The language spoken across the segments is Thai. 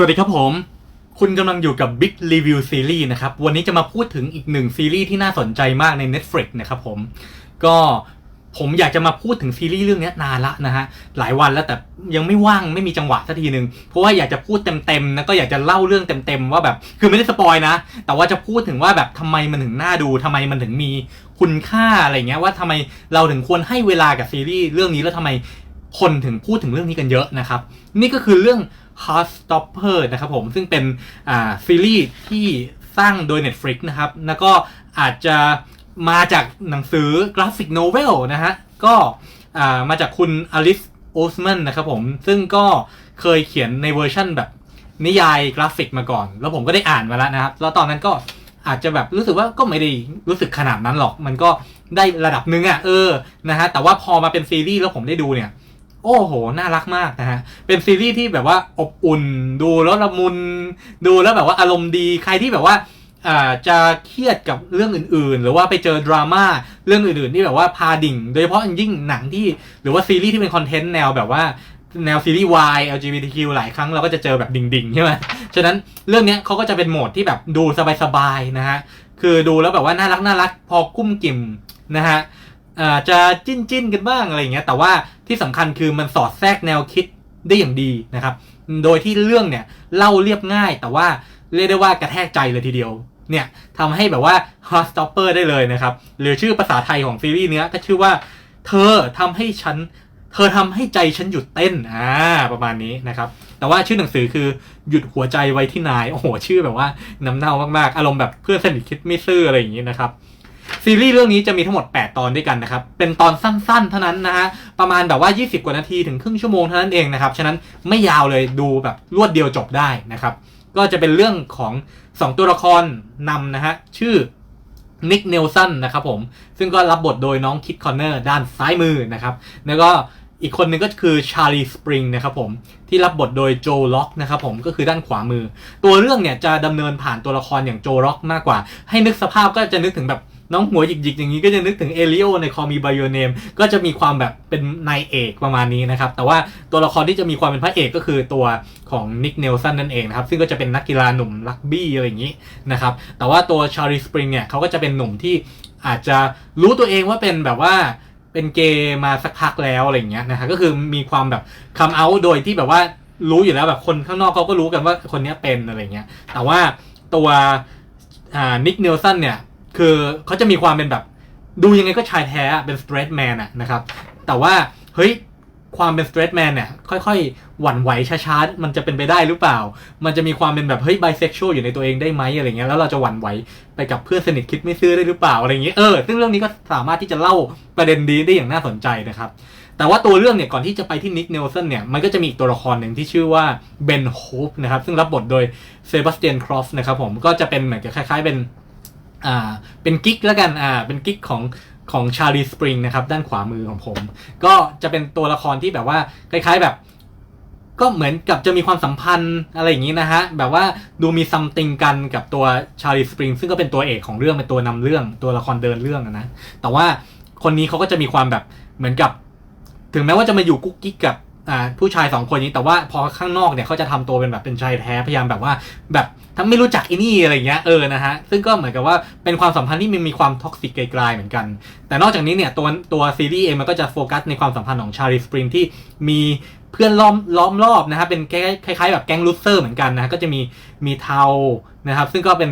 วัสดีครับผม คุณกำลังอยู่กับ Big Review Series นะครับ วันนี้จะมาพูดถึงอีกหนึ่งซีรีส์ที่น่าสนใจมากใน Netflix นะครับผม ก็ผมอยากจะมาพูดถึงซีรีส์เรื่องนี้นานละนะฮะ หลายวันแล้วแต่ยังไม่ว่างไม่มีจังหวะสักทีหนึ่งเพราะว่าอยากจะพูดเต็มๆนะก็อยากจะเล่าเรื่องเต็มๆว่าแบบ คือไม่ได้สปอยนะ แต่ว่าจะพูดถึงว่าแบบทำไมมันถึงน่าดูทำไมมันถึงมีคุณค่าอะไรเงี้ยว่าทำไมเราถึงควรให้เวลากับซีรีส์เรื่องนี้แล้วทำไมคนถึงพูดถึงเรื่องนี้กันเยอะนะครับ นี่ก็คือเรื่อง Heartstopper นะครับผมซึ่งเป็นอ่าซีรีส์ที่สร้างโดย Netflix นะครับ แล้วก็อาจจะมาจากหนังสือกราฟิกโนเวลนะฮะ ก็ามาจากคุณอลิสโอสแมนนะครับผม ซึ่งก็เคยเขียนในเวอร์ชั่นแบบนิยายกราฟิกมาก่อน แล้วผมก็ได้อ่านมาแล้วนะครับ แล้วตอนนั้นก็อาจจะแบบรู้สึกว่าก็ไม่ได้รู้สึกขนาดนั้นหรอก มันก็ได้ระดับหนึงอะ่ะเออนะฮะ แต่ว่าพอมาเป็นซีรีส์แล้วผมได้ดูเนี่ย โอ้โห น่ารักมากนะฮะ เป็นซีรีส์ที่แบบว่าอบอุ่น ดูแล้วละมุน ดูแล้วแบบว่าอารมณ์ดี ใครที่แบบว่าจะเครียดกับเรื่องอื่นๆ หรือว่าไปเจอดราม่าเรื่องอื่นๆที่แบบว่าพาดิ่ง โดยเฉพาะยิ่งหนังที่หรือว่าซีรีส์ที่เป็นคอนเทนต์แนวแบบว่าแนวซีรีส์ Y LGBTQ หลายครั้งเราก็จะเจอแบบดิ่งๆใช่ไหมฉะนั้นเรื่องนี้เขาก็จะเป็นโหมดที่แบบดูสบายๆนะฮะ คือดูแล้วแบบว่าน่ารักน่ารักพอกุ้มกิ่มนะฮะจจะจิ้นจิ้นกันบ้างอะไรอย่างเงี้ย แต่ว่า ที่สำคัญคือมันสอดแทรกแนวคิดได้อย่างดีนะครับ โดยที่เรื่องเนี่ยเล่าเรียบง่ายแต่ว่าเรียกได้ว่ากระแทกใจเลยทีเดียว เนี่ยทำให้แบบว่า Hot Stopper ได้เลยนะครับ หรือชื่อภาษาไทยของซีรีส์เนี้ยก็ชื่อว่าเธอทำให้ฉัน เธอทำให้ใจฉันหยุดเต้นอ่าประมาณนี้นะครับ แต่ว่าชื่อหนังสือคือหยุดหัวใจไว้ที่นาย โอ้โห ชื่อแบบว่าน้ำเน่ามากๆ อารมณ์แบบเพื่อนสนิทคิดไม่ซื่ออะไรอย่างนี้นะครับ ซีรีส์เรื่องนี้จะมีทั้งหมด 8 ตอนด้วยกันนะครับ เป็นตอนสั้นๆ เท่านั้นนะฮะ ประมาณแบบว่า 20 กว่านาทีถึงครึ่งชั่วโมงเท่านั้นเองนะครับ ฉะนั้นไม่ยาวเลยดูแบบรวดเดียวจบได้นะครับ ก็จะเป็นเรื่องของ 2 ตัวละครนำนะฮะ ชื่อนิกเนลสันนะครับผม ซึ่งก็รับบทโดยน้องคิดคอนเนอร์ด้านซ้ายมือนะครับ แล้วก็อีกคนหนึ่งก็คือชาลีสปริงนะครับผมที่รับบทโดยโจล็อกนะครับผมก็คือด้านขวามือ ตัวเรื่องเนี่ยจะดำเนินผ่านตัวละครอย่างโจล็อกมากกว่า ให้นึกสภาพก็จะนึกถึงแบบ น้องหัวหยิกๆ อย่างนี้ก็จะนึกถึงเอลิโอในคอมีไบโอเนมก็จะมีความแบบเป็นนายเอกประมาณนี้นะครับ แต่ว่าตัวละครที่จะมีความเป็นพระเอกก็คือตัวของนิกเนลสันนั่นเองนะครับ ซึ่งก็จะเป็นนักกีฬาหนุ่มรักบี้อะไรอย่างนี้นะครับ แต่ว่าตัวชารีสปริงเนี่ยเขาก็จะเป็นหนุ่มที่อาจจะรู้ตัวเองว่าเป็นแบบว่าเป็นเกย์มาสักพักแล้วอะไรอย่างเงี้ยนะฮะก็คือมีความแบบคัมเอาท์โดยที่แบบว่ารู้อยู่แล้วแบบคนข้างนอกเขาก็รู้กันว่าคนนี้เป็นอะไรเงี้ยแต่ว่าตัวนิกเนลสันเนี่ย คือเขาจะมีความเป็นแบบ ดูยังไงก็ชายแท้เป็นสเตรทแมนอะนะครับ แต่ว่าเฮ้ยความเป็นสเตรทแมนเนี่ยค่อยๆ หวั่นไหวช้าๆ มันจะเป็นไปได้หรือเปล่า มันจะมีความเป็นแบบเฮ้ยไบเซ็กชวลอยู่ในตัวเองได้ไหมอะไรเงี้ยแล้วเราจะหวั่นไหวไปกับเพื่อนสนิทคิดไม่ซื่อได้หรือเปล่าอะไรเงี้ยเออซึ่งเรื่องนี้ก็สามารถที่จะเล่าประเด็นดีได้อย่างน่าสนใจนะครับ แต่ว่าตัวเรื่องเนี่ยก่อนที่จะไปที่นิกเนลสันเนี่ยมันก็จะมีอีกตัวละครหนึ่งที่ชื่อว่าเบนโฮปนะครับซึ่งรับบทโดยเซบาสเตียนครอฟนะครับผมก็จะเป็นเหมือนกับคล้ายๆเป็น อ่าเป็นกิ๊กแล้วกันอ่าเป็นกิ๊กของของชาลีสปริงนะครับด้านขวามือของผม ก็จะเป็นตัวละครที่แบบว่าคล้าย ๆแบบ ก็เหมือนกับจะมีความสัมพันธ์อะไรอย่างนี้นะฮะแบบว่าดูมีซัมติงกันกับตัวชาลีสปริงซึ่งก็เป็นตัวเอกของเรื่องเป็นตัวนำเรื่องตัวละครเดินเรื่องนะแต่ว่าคนนี้เขาก็จะมีความแบบเหมือนกับ ถึงแม้ว่าจะมาอยู่กุ๊กกิ๊กกับ อ่าผู้ชายสองคนนี้แต่ว่าพอข้างนอกเนี่ยเขาจะทำตัวเป็นแบบเป็นชายแท้พยายามแบบว่า แบบทั้งไม่รู้จักอ้นี่อะไรเงี้ยเออนะฮะซึ่งก็เหมือนกับว่าเป็นความสัมพันธ์ที่มันมีความท็อกซิกไกลๆเหมือนกัน แต่นอกจากนี้เนี่ยตัวตัวซีรีส์เองมันก็จะโฟกัสในความสัมพันธ์ของชาลีสปริงที่มีเพื่อนล้อมล้อมรอบนะครับเป็นคล้ายๆแบบแก๊งลูเซอร์เหมือนกันนะฮะก็จะมีมีเทานะครับ ซึ่งก็เป็น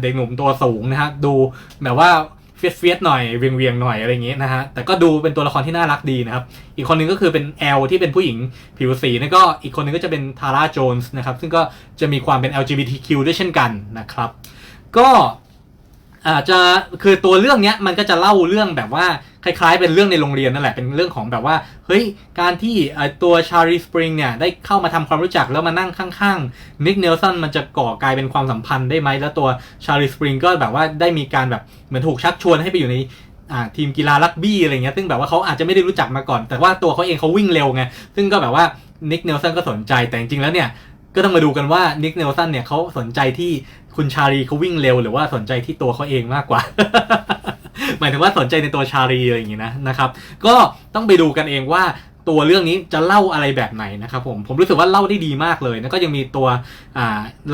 เด็กหนุ่มตัวสูงนะฮะดูแบบว่า เฟียสๆหน่อยเวียงเวียงหน่อยอะไรอย่างงี้นะฮะแต่ก็ดูเป็นตัวละครที่น่ารักดีนะครับ อีกคนหนึงก็คือเป็นแอลที่เป็นผู้หญิงผิวสีนะก็อีกคนหนึงก็จะเป็นทาร่าโจนส์นะครับซึ่งก็จะมีความเป็น LGBTQ ด้วยเช่นกันนะครับก็ อาจจะคือตัวเรื่องเนี้ยมันก็จะเล่าเรื่องแบบว่าคล้ายๆ เป็นเรื่องในโรงเรียนนั่นแหละเป็นเรื่องของแบบว่าเฮ้ยการที่ตัวชารีสปริงเนี่ยได้เข้ามาทำความรู้จักแล้วมานั่งข้างๆนิกเนลสันมันจะก่อกลายเป็นความสัมพันธ์ได้ไหมแล้วตัวชารีสปริงก็แบบว่าได้มีการแบบเหมือนถูกชักชวนให้ไปอยู่ในทีมกีฬารักบี้อะไรเงี้ยซึ่งแบบว่าเขาอาจจะไม่ได้รู้จักมาก่อน แต่ว่าตัวเขาเองเขาวิ่งเร็วไงซึ่งก็แบบว่านิกเนลสันก็สนใจแต่จริงๆแล้วเนี่ยก็ต้องมาดูกันว่านิกเนลสันเนี่ยเขาสนใจที่ คุณชาลีเขาวิ่งเร็วหรือว่าสนใจที่ตัวเขาเองมากกว่า หมายถึงว่าสนใจในตัวชาลีอะไรอย่างงี้นะนะครับ ก็ต้องไปดูกันเองว่าตัวเรื่องนี้จะเล่าอะไรแบบไหนนะครับผมผมรู้สึกว่าเล่าได้ดีมากเลยแล้วก็ยังมีตัว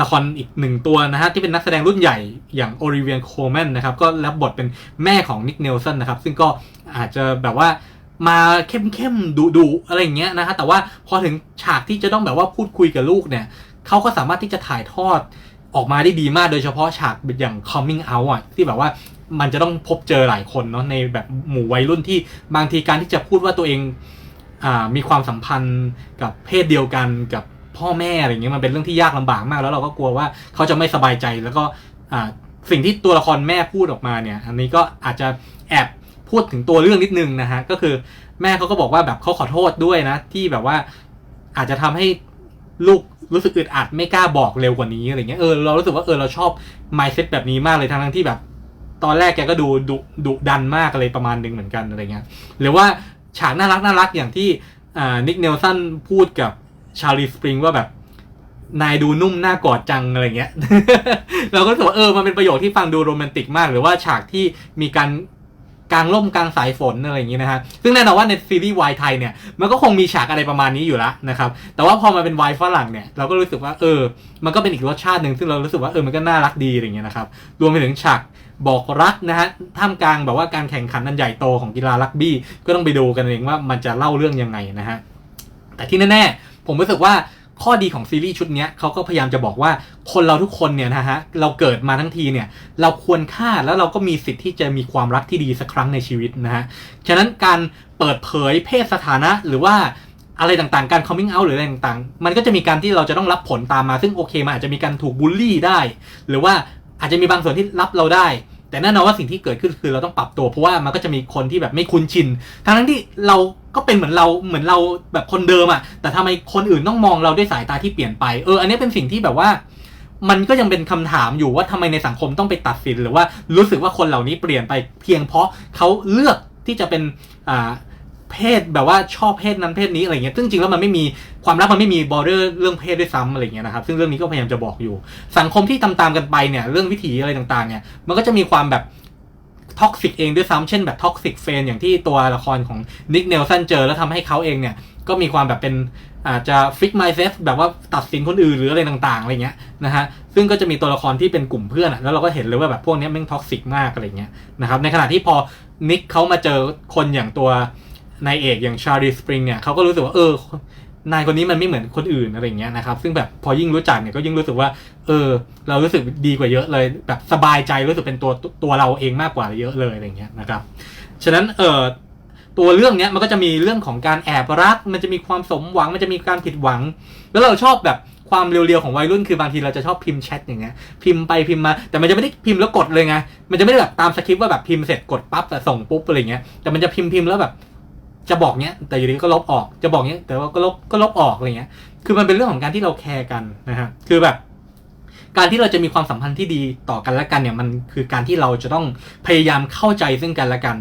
ละครอีกหนึ่งตัวนะฮะที่เป็นนักแสดงรุ่นใหญ่อย่างโอริเวียนโคแมนนะครับก็รับบทเป็นแม่ของนิกเนลสันนะครับซึ่งก็อาจจะแบบว่ามาเข้มเข้มดุดุๆอะไรอย่างเงี้ยนะฮะแต่ว่าพอถึงฉากที่จะต้องแบบว่าพูดคุยกับลูกเนี่ยเขาก็สามารถที่จะถ่ายทอด ออกมาได้ดีมากโดยเฉพาะฉากอย่าง coming out อะที่แบบว่ามันจะต้องพบเจอหลายคนเนาะในแบบหมู่วัยรุ่นที่บางทีการที่จะพูดว่าตัวเองอ่ามีความสัมพันธ์กับเพศเดียวกันกับพ่อแม่อะไรเงี้ยมันเป็นเรื่องที่ยากลำบากมาก แล้วเราก็กลัวว่าเขาจะไม่สบายใจแล้วก็อ่าสิ่งที่ตัวละครแม่พูดออกมาเนี่ย อันนี้ก็อาจจะแอบพูดถึงตัวเรื่องนิดนึงนะฮะก็คือแม่เขาก็บอกว่าแบบเขาขอโทษด้วยนะ ที่แบบว่าอาจจะทำให้ลูก รู้สึกอึดอัดไม่กล้าบอกเร็วกว่านี้อะไรเงี้ยเออเรารู้สึกว่าเออเราชอบ mindset แบบนี้มากเลยทั้งที่แบบ ตอนแรกแกก็ดูดุดุดันมากอะไรประมาณนึงเหมือนกันอะไรเงี้ยหรือว่าฉากน่ารักน่ารักอย่างที่นิกเนลสันพูดกับชาลีสปริงว่าแบบนายดูนุ่มหน้ากอดจังอะไรเงี้ย เราก็รู้สึกว่าเออมันเป็นประโยคที่ฟังดูโรแมนติกมาก หรือว่าฉากที่มีการ กลางร่มกลางสายฝนอะไรอย่างงี้นะฮะซึ่งแน่นอนว่าในซีรีส์วายไทยเนี่ยมันก็คงมีฉากอะไรประมาณนี้อยู่แล้วนะครับแต่ว่าพอมาเป็นวายฝรั่งเนี่ยเราก็รู้สึกว่าเออ มันก็เป็นอีกรสชาติหนึ่งซึ่งเรารู้สึกว่าเออมันก็น่ารักดีอะไรเงี้ยนะครับรวมไปถึงฉากบอกรักนะฮะท่ามกลางแบบว่าการแข่งขันอันใหญ่โตของกีฬารักบี้ ก็ต้องไปดูกันเองว่ามันจะเล่าเรื่องยังไงนะฮะแต่ที่แน่ๆผมรู้สึกว่า ข้อดีของซีรีส์ชุดนี้เขาก็พยายามจะบอกว่าคนเราทุกคนเนี่ยนะฮะเราเกิดมาทั้งทีเนี่ยเราควรค่าแล้วเราก็มีสิทธิ์ที่จะมีความรักที่ดีสักครั้งในชีวิตนะฮะฉะนั้นการเปิดเผยเพศสถานะหรือว่าอะไรต่างๆ การ coming out หรืออะไรต่างๆ มันก็จะมีการที่เราจะต้องรับผลตามมา ซึ่งโอเคมันอาจจะมีการถูกบูลลี่ได้ หรือว่าอาจจะมีบางส่วนที่รับเราได้ แต่แน่นอนว่าสิ่งที่เกิดขึ้นคือเราต้องปรับตัว เพราะว่ามันก็จะมีคนที่แบบไม่คุ้นชิน ทั้งนั้นที่เรา ก็เป็นเหมือนเราเหมือนเราแบบคนเดิมอะแต่ทำไมคนอื่นต้องมองเราด้วยสายตาที่เปลี่ยนไปเอออันนี้เป็นสิ่งที่แบบว่า มันก็ยังเป็นคำถามอยู่ว่าทำไมในสังคมต้องไปตัดสิน หรือว่ารู้สึกว่าคนเหล่านี้เปลี่ยนไปเพียงเพราะเขาเลือกที่จะเป็นอ่าเพศแบบว่าชอบเพศนั้นเพศนี้อะไรเงี้ยซึ่งจริงแล้วมันไม่มีความรักมันไม่มีบอร์เดอร์เรื่องเพศด้วยซ้ำอะไรเงี้ยนะครับ ซึ่งเรื่องนี้ก็พยายามจะบอกอยู่ สังคมที่ตามๆกันไปเนี่ย เรื่องวิถีอะไรต่างๆเนี่ย มันก็จะมีความแบบ ท็อกซิกเองด้วยซ้ำเช่นแบบท็อกซิกเฟนอย่างที่ตัวละครของนิกเนลสันเจอ แล้วทำให้เขาเองเนี่ย ก็มีความแบบเป็นอาจจะฟิกไมเซฟแบบว่าตัดสินคนอื่นหรืออะไรต่างๆอะไรเงี้ยนะฮะซึ่งก็จะมีตัวละครที่เป็นกลุ่มเพื่อนอะแล้วเราก็เห็นเลยว่าแบบพวกนี้แม่งท็อกซิกมากอะไรเงี้ยนะครับในขณะที่พอนิกเขามาเจอคนอย่างตัวนายเอกอย่างชารีสปริงเนี่ยเขาก็รู้สึกว่าเออ นายคนนี้มันไม่เหมือนคนอื่นอะไรเงี้ยนะครับ ซึ่งแบบพอยิ่งรู้จักเนี่ยก็ยิ่งรู้สึกว่า เออ เรารู้สึกดีกว่าเยอะเลยแบบสบายใจรู้สึกเป็นตัวตัวเราเองมากกว่าเยอะเลยอะไรเงี้ยนะครับฉะนั้นเออตัวเรื่องเนี้ยมันก็จะมีเรื่องของการแอบรัก มันจะมีความสมหวังมันจะมีการผิดหวัง แล้วเราชอบแบบความเรียวๆของวัยรุ่นคือบางทีเราจะชอบพิมพ์แชทอย่างเงี้ยพิมพ์ไปพิมพ์มา แต่มันจะไม่ได้พิมพ์แล้วกดเลยไงมันจะไม่ได้แบบตามสคริปต์ว่าแบบพิมพ์เสร็จกดปั๊บแต่ส่งปุ๊บอะไรเงี้ยแต่มันจะพิมพ์พิมพ์แล้วแบบ จะบอกเนี้ยแต่อยู่ดีก็ลบออกจะบอกเนี้ยแต่ว่าก็ลบก็ลบออกอะไรเงี้ย คือมันเป็นเรื่องของการที่เราแคร์กันนะฮะคือแบบการที่เราจะมีความสัมพันธ์ที่ดีต่อกันและกันเนี่ยมันคือการที่เราจะต้องพยายามเข้าใจซึ่งกันและกัน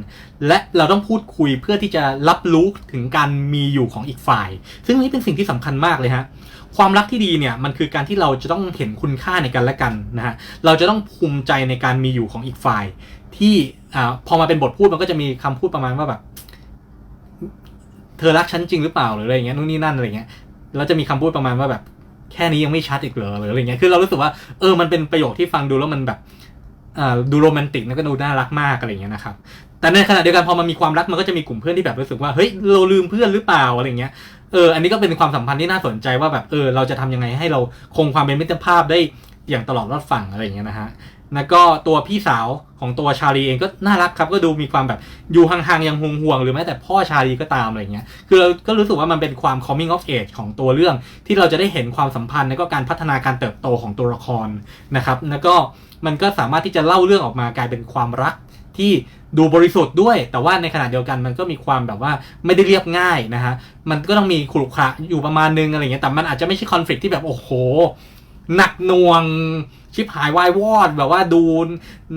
และเราต้องพูดคุยเพื่อที่จะรับรู้ถึงการมีอยู่ของอีกฝ่าย ซึ่งนี่เป็นสิ่งที่สำคัญมากเลยฮะความรักที่ดีเนี่ยมันคือการที่เราจะต้องเห็นคุณค่าในกันและกันนะฮะเราจะต้องภูมิใจในการมีอยู่ของอีกฝ่าย ที่อ่าพอมาเป็นบทพูดมันก็จะมีคำพูดประมาณว่าแบบ เธอรักฉันจริงหรือเปล่าหรืออะไรอย่างเงี้ยนู่นนี่นั่นอะไรเงี้ยแล้วจะมีคำพูดประมาณว่าแบบ แค่นี้ยังไม่ชัดอีกเหรอหรืออะไรเงี้ยคือเรารู้สึกว่าเออมันเป็นประโยคที่ฟังดูแล้วมันแบบอ่าดูโรแมนติกแล้วก็ดูน่ารักมากอะไรเงี้ยนะครับแต่ในขณะเดียวกันพอมันมีความรักมันก็จะมีกลุ่มเพื่อนที่แบบรู้สึกว่าเฮ้ยเราลืมเพื่อนหรือเปล่าอะไรเงี้ยเอออันนี้ก็เป็นความสัมพันธ์ที่น่าสนใจว่าแบบเออเราจะทำยังไงให้เราคงความเป็นมิตรภาพได้อย่างตลอดรอดฝั่งอะไรเงี้ยนะฮะ แล้วก็ตัวพี่สาวของตัวชาลีเองก็น่ารักครับ ก็ดูมีความแบบอยู่ห่างๆยังห่วงๆหรือแม้แต่พ่อชาลีก็ตามอะไรเงี้ย คือเราก็รู้สึกว่ามันเป็นความ coming of age ของตัวเรื่อง ที่เราจะได้เห็นความสัมพันธ์ แล้วก็การพัฒนาการเติบโตของตัวละครนะครับ แล้วก็มันก็สามารถที่จะเล่าเรื่องออกมากลายเป็นความรักที่ดูบริสุทธิ์ด้วย แต่ว่าในขณะเดียวกันมันก็มีความแบบว่าไม่ได้เรียบง่ายนะฮะ มันก็ต้องมีขรุขระอยู่ประมาณนึงอะไรเงี้ย แต่มันอาจจะไม่ใช่คอน FLICT ที่แบบโอ้โห หนักหน่วงชิบหายวายวอดแบบว่าดู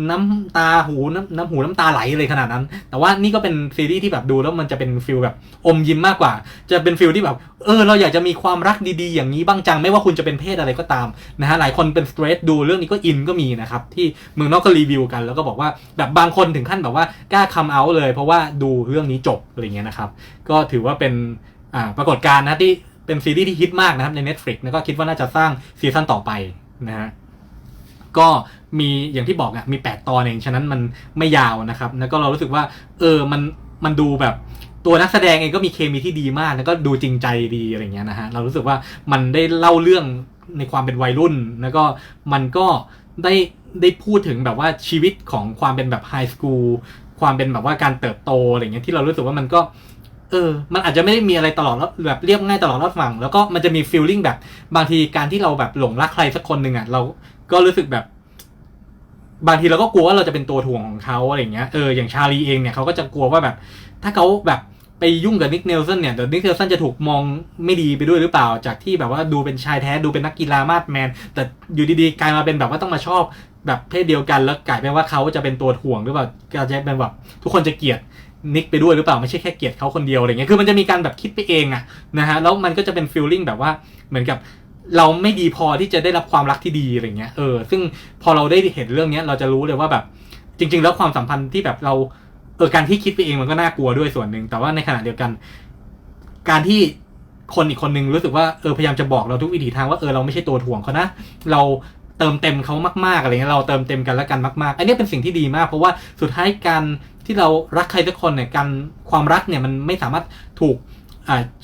น้ำตาหูน้ำน้ำหูน้ำตาไหลเลยขนาดนั้น แต่ว่านี่ก็เป็นซีรีส์ที่แบบดูแล้วมันจะเป็นฟิลแบบอมยิ้มมากกว่า จะเป็นฟิลที่แบบ เออ เราอยากจะมีความรักดีๆ อย่างนี้บ้างจัง ไม่ว่าคุณจะเป็นเพศอะไรก็ตามนะฮะหลายคนเป็นสเตรทดูเรื่องนี้ก็อินก็มีนะครับที่เมืองนอกก็รีวิวกันแล้วก็บอกว่าแบบบางคนถึงขั้นแบบว่ากล้าคัมเอาเลย เพราะว่าดูเรื่องนี้จบอะไรเงี้ยนะครับก็ถือว่าเป็นอ่าปรากฏการณ์นะที่ เป็นซีรีส์ที่ฮิตมากนะครับใน Netflix แล้วก็คิดว่าน่าจะสร้างซีซั่นต่อไปนะฮะก็มีอย่างที่บอกอะมี 8 ตอนเอง ฉะนั้นมันไม่ยาวนะครับ แล้วก็เรารู้สึกว่า เออมันมันดูแบบตัวนักแสดงเองก็มีเคมีที่ดีมาก แล้วก็ดูจริงใจดีอะไรเงี้ยนะฮะเรารู้สึกว่ามันได้เล่าเรื่องในความเป็นวัยรุ่น แล้วก็มันก็ได้ได้พูดถึงแบบว่าชีวิตของความเป็นแบบไฮสคูลความเป็นแบบว่าการเติบโตอะไรเงี้ยที่เรารู้สึกว่ามันก็ เออ มันอาจจะไม่ได้มีอะไรตลอดแล้วแบบเรียบง่ายตลอดรอดฝั่งแล้วก็มันจะมีฟีลลิ่งแบบบางทีการที่เราแบบหลงรักใครสักคนหนึ่งอะเราก็รู้สึกแบบ บางทีเราก็กลัวว่าเราจะเป็นตัวถ่วงของเขาอะไรเงี้ยเอออย่างชาลีเองเนี่ยเขาก็จะกลัวว่าแบบ ถ้าเขาแบบไปยุ่งกับนิกเนลสันเนี่ยเดี๋ยวนิกเนลสันจะถูกมองไม่ดีไปด้วยหรือเปล่า จากที่แบบว่าดูเป็นชายแท้ดูเป็นนักกีฬามาดแมน แต่อยู่ดีๆกลายมาเป็นแบบว่าต้องมาชอบแบบเพศเดียวกันแล้วกลายเป็นว่าเขาจะเป็นตัวถ่วงหรือเปล่าก็จะเป็นแบบทุกคนจะเกลียด นิกไปด้วยหรือเปล่าไม่ใช่แค่เกลียดเขาคนเดียวอะไรเงี้ยคือมันจะมีการแบบคิดไปเองอะนะฮะแล้วมันก็จะเป็นฟีลลิ่งแบบว่าเหมือนกับเราไม่ดีพอที่จะได้รับความรักที่ดีอะไรเงี้ยเออซึ่งพอเราได้เห็นเรื่องเนี้ยเราจะรู้เลยว่าแบบจริง ๆ แล้วความสัมพันธ์ที่แบบเราเออการที่คิดไปเองมันก็น่ากลัวด้วยส่วนหนึ่งแต่ว่าในขณะเดียวกัน การที่คนอีกคนนึงรู้สึกว่าเออพยายามจะบอกเราทุกวิถีทางว่าเออเราไม่ใช่ตัวถ่วงเขานะเราเติมเต็มเขามากๆอะไรเงี้ยเราเติมเต็มกันและกันมากๆอันนี้เป็นสิ่งที่ดีมาก เพราะว่าสุดท้ายการ ที่เรารักใครสักคนเนี่ยการความรักเนี่ยมันไม่สามารถถูก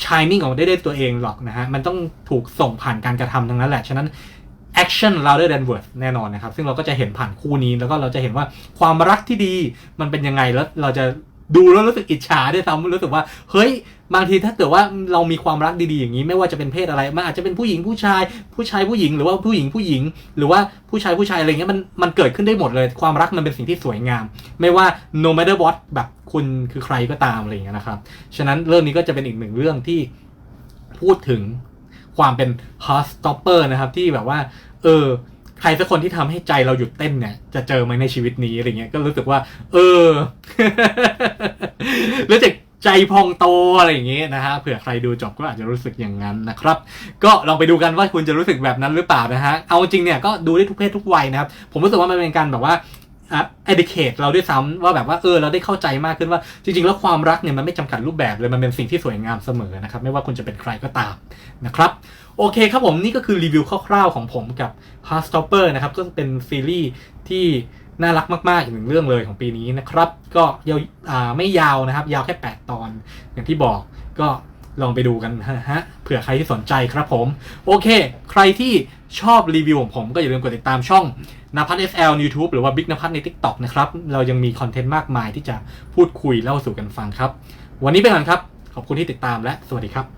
ชายมิ่งออกมาได้ด้วยตัวเองหรอกนะฮะ มันต้องถูกส่งผ่านการกระทำทั้งนั้นแหละ ฉะนั้น action louder than words แน่นอนนะครับ ซึ่งเราก็จะเห็นผ่านคู่นี้ แล้วก็เราจะเห็นว่าความรักที่ดีมันเป็นยังไง แล้วเราจะ ดูแล้วรู้สึกอิจฉาด้วยซ้ำรู้สึกว่า เฮ้ย บางทีถ้าเกิดว่าเรามีความรักดีๆอย่างนี้ ไม่ว่าจะเป็นเพศอะไร มันอาจจะเป็นผู้หญิงผู้ชาย ผู้ชายผู้หญิง หรือว่าผู้หญิงผู้หญิง หรือว่าผู้ชายผู้ชายอะไรเงี้ย มัน มันเกิดขึ้นได้หมดเลย ความรักมันเป็นสิ่งที่สวยงาม ไม่ว่า no matter what แบบคุณคือใครก็ตามอะไรเงี้ยนะครับ ฉะนั้นเรื่องนี้ก็จะเป็นอีกหนึ่งเรื่องที่พูดถึงความเป็น heart stopper นะครับ ที่แบบว่า เออ ใครสักคนที่ทำให้ใจเราหยุดเต้นเนี่ย จะเจอไหมในชีวิตนี้อะไรเงี้ยก็รู้สึกว่า เออรู้สึกใจพองโตอะไรอย่างเงี้ยนะฮะเผื่อใครดูจบก็อาจจะรู้สึกอย่างนั้นนะครับ ก็ลองไปดูกันว่าคุณจะรู้สึกแบบนั้นหรือเปล่านะฮะเอาจริงเนี่ยก็ดูได้ทุกเพศทุกวัยนะครับผมรู้สึกว่ามันเป็นการแบบว่าอะ educate เราด้วยซ้ำว่าแบบว่าเออเราได้เข้าใจมากขึ้นว่าจริง ๆ แล้วความรักเนี่ยมันไม่จำกัดรูปแบบเลยมันเป็นสิ่งที่สวยงามเสมอนะครับ ไม่ว่าคุณจะเป็นใครก็ตามนะครับ โอเคครับผมนี่ก็คือรีวิวคร่าวๆของผมกับ Heartstopper นะครับ ก็เป็นซีรีส์ที่น่ารักมากๆอีกหนึ่งเรื่องเลยของปีนี้นะครับ ก็ยาวอ่าไม่ยาวนะครับ ยาวแค่ 8 ตอน อย่างที่บอกก็ลองไปดูกันนะฮะเผื่อใครที่สนใจครับผม โอเค ใครที่ชอบรีวิวของผมก็อย่าลืมกดติดตามช่องนภัท SL YouTube หรือว่า Big นภัทใน TikTok นะครับ เรายังมีคอนเทนต์มากมายที่จะพูดคุยเล่าสู่กันฟังครับ วันนี้ไปก่อนครับ ขอบคุณที่ติดตามและสวัสดีครับ